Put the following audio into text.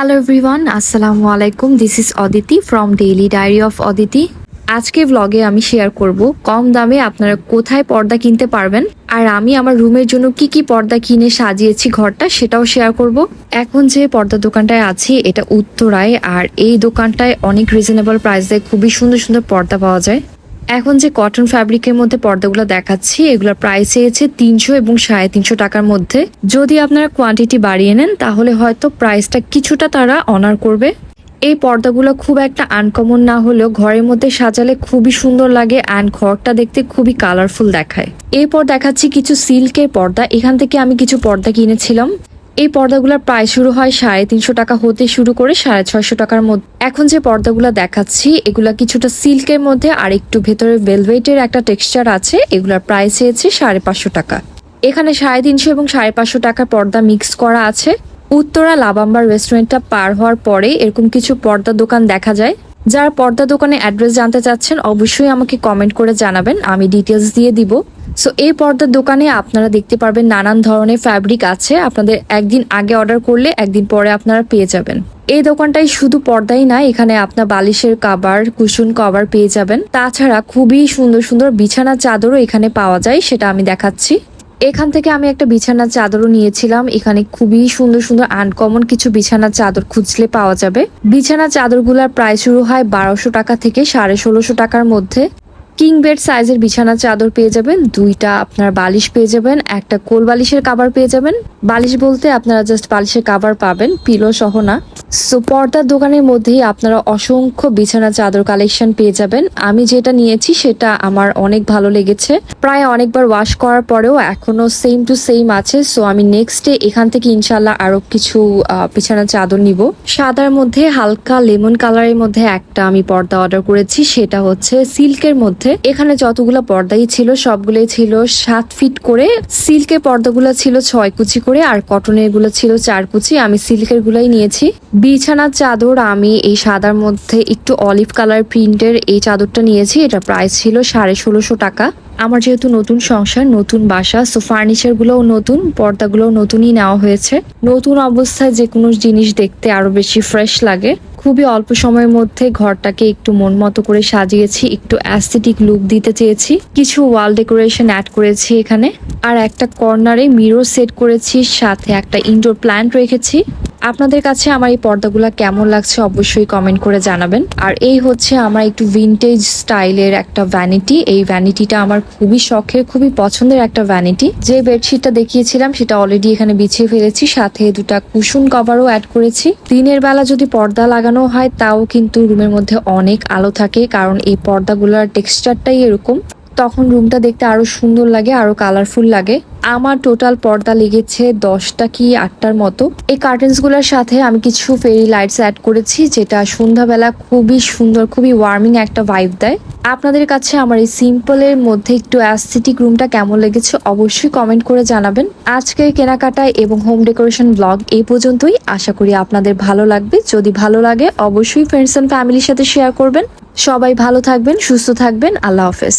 Hello everyone আসসালামু আলাইকুম this is Aditi from daily diary of Aditi আজকে ব্লগে আমি শেয়ার করব কম দামে আপনারা কোথায় পর্দা কিনতে পারবেন আর আমি আমার রুমের জন্য কি কি পর্দা কিনে সাজিয়েছি ঘরটা সেটাও শেয়ার করব। এখন যে পর্দা দোকানটায় আছি, এটা উত্তরায়, আর এই দোকানটায় অনেক রিজনেবল প্রাইসে খুবই সুন্দর সুন্দর পর্দা পাওয়া যায়। এখন যে কটন ফ্যাব্রিকের মধ্যে পর্দাগুলো দেখাচ্ছি, এগুলোর প্রাইস চেয়েছে তিনশো এবং সাড়ে তিনশো টাকার মধ্যে। যদি আপনারা কোয়ান্টিটি বাড়িয়ে নেন, তাহলে হয়তো প্রাইসটা কিছুটা তারা অনার করবে। এই পর্দাগুলো খুব একটা আনকমন না হলেও ঘরের মধ্যে সাজালে খুবই সুন্দর লাগে অ্যান্ড ঘরটা দেখতে খুবই কালারফুল দেখায়। এরপর দেখাচ্ছি কিছু সিল্কের পর্দা। এখান থেকে আমি কিছু পর্দা কিনেছিলাম। এই পর্দাগুলোর প্রায় শুরু হয় সাড়ে তিনশো টাকা হতে শুরু করে সাড়ে ছয়শো টাকার মধ্যে। এখন যে পর্দাগুলো দেখাচ্ছি, এগুলা কিছুটা সিল্কের মধ্যে আর একটু ভেতরে ভেলভেটের একটা টেক্সচার আছে, এগুলার প্রাইস চেয়েছে সাড়ে পাঁচশো টাকা। এখানে সাড়ে তিনশো এবং সাড়ে পাঁচশো টাকার পর্দা মিক্স করা আছে। উত্তরা লাবাম্বার রেস্টুরেন্টটা পার হওয়ার পরে এরকম কিছু পর্দা দোকান দেখা যায়। যারা পর্দা দোকানে অ্যাড্রেস জানতে চাচ্ছেন, অবশ্যই আমাকে কমেন্ট করে জানাবেন। আমি ডিটেলস দিয়ে দিব। সো এই পর্দার দোকানে আপনারা দেখতে পারবেন নানান ধরনের ফ্যাব্রিক আছে। আপনাদের একদিন আগে অর্ডার করলে একদিন পরে আপনারা পেয়ে যাবেন। এই দোকানটাই শুধু পর্দাই না, এখানে আপনার বালিশের কাবার কুশন কভার পেয়ে যাবেন। তাছাড়া খুবই সুন্দর সুন্দর বিছানা চাদরও এখানে পাওয়া যায়, সেটা আমি দেখাচ্ছি। এখান থেকে আমি একটা বিছানার চাদরও নিয়েছিলাম। এখানে খুবই সুন্দর সুন্দর আনকমন কিছু বিছানার চাদর খুঁজলে পাওয়া যাবে। বিছানার চাদরগুলোর প্রায় শুরু হয় বারোশো টাকা থেকে সাড়ে ষোলোশো টাকার মধ্যে। কিং বেড সাইজের বিছানার চাদর পেয়ে যাবেন। দুইটা আপনার বালিশ পেয়ে যাবেন, একটা কোল বালিশের কাবার পেয়ে যাবেন। বালিশ বলতে আপনারা জাস্ট বালিশের কাবার পাবেন পিলো সহ না। সো পর্দার দোকানের মধ্যেই আপনারা অসংখ্য বিছানা চাদর কালেকশন পেয়ে যাবেন। আমি যেটা নিয়েছি সেটা আমার অনেক ভালো লেগেছে। প্রায় অনেকবার ওয়াশ করার পরেও এখনও সেম টু সেম আছে। সো আমি নেক্সট ডে এখান থেকে ইনশাল্লাহ আরও কিছু বিছানা চাদর নিব। সাদার মধ্যে হালকা লেমন কালারের মধ্যে একটা আমি পর্দা অর্ডার করেছি। সেটা হচ্ছে সিল্কের মধ্যে। এখানে যতগুলো পর্দাই ছিল, সবগুলোই ছিল সাত ফিট করে। সিল্কের পর্দাগুলো ছিল ছয় কুচি করে আর কটনেরগুলো ছিল চার কুচি। আমি সিল্কের গুলাই নিয়েছি। বিছানার চাদর আমি এই সাদার মধ্যে একটু অলিভ কালার প্রিন্টের এই চাদরটা নিয়েছি। এটা প্রাইস ছিল সাড়ে ষোলোশো টাকা। আমার যেহেতু নতুন সংসার, নতুন বাসা সো ফার্নিচার গুলোও নতুন, পর্দাগুলোও নতুনই নেওয়া হয়েছে। নতুন অবস্থায় যে কোনো জিনিস দেখতে আরও বেশি ফ্রেশ লাগে। খুবই অল্প সময়ের মধ্যে ঘরটাকে একটু মন মতো করে সাজিয়েছি, একটু অ্যাস্থেটিক লুক দিতে চেয়েছি। কিছু ওয়াল ডেকোরেশন অ্যাড করেছি এখানে। আর একটা কর্নারে মিরর সেট করেছি, সাথে একটা ইনডোর প্ল্যান্ট রেখেছি। আপনাদের কাছে আমার এই পর্দাগুলো কেমন লাগছে অবশ্যই কমেন্ট করে জানাবেন। আর এই হচ্ছে আমার একটু ভিনটেজ স্টাইলের একটা ভ্যানিটি এই ভ্যানিটিটা আমার খুবই শখের, খুবই পছন্দের একটা ভ্যানিটি যে বেডশিটটা দেখিয়েছিলাম, সেটা অলরেডি এখানে বিছিয়ে ফেলেছি, সাথে দুটা কুশন কভারও অ্যাড করেছি। দিনের বেলা যদি পর্দা লাগানো হয়, তাও কিন্তু রুমের মধ্যে অনেক আলো থাকে, কারণ এই পর্দাগুলোর টেক্সচারটাই এরকম। তখন রুমটা দেখতে আরও সুন্দর লাগে, আরও কালারফুল লাগে। আমার টোটাল পর্দা লেগেছে দশটা কি আটটার মতো। এই কার্টেন্সগুলোর সাথে আমি কিছু ফেরি লাইটস অ্যাড করেছি, যেটা সন্ধ্যাবেলা খুবই সুন্দর, খুবই ওয়ার্মিং একটা ভাইব দেয়। আপনাদের কাছে আমার এই সিম্পলের মধ্যে একটু অ্যাস্থেটিক রুমটা কেমন লেগেছে অবশ্যই কমেন্ট করে জানাবেন। আজকের কেনাকাটায় এবং হোম ডেকোরেশন ব্লগ এই পর্যন্তই। আশা করি আপনাদের ভালো লাগবে। যদি ভালো লাগে, অবশ্যই ফ্রেন্ডস অ্যান্ড ফ্যামিলির সাথে শেয়ার করবেন। সবাই ভালো থাকবেন, সুস্থ থাকবেন। আল্লাহ হাফেজ।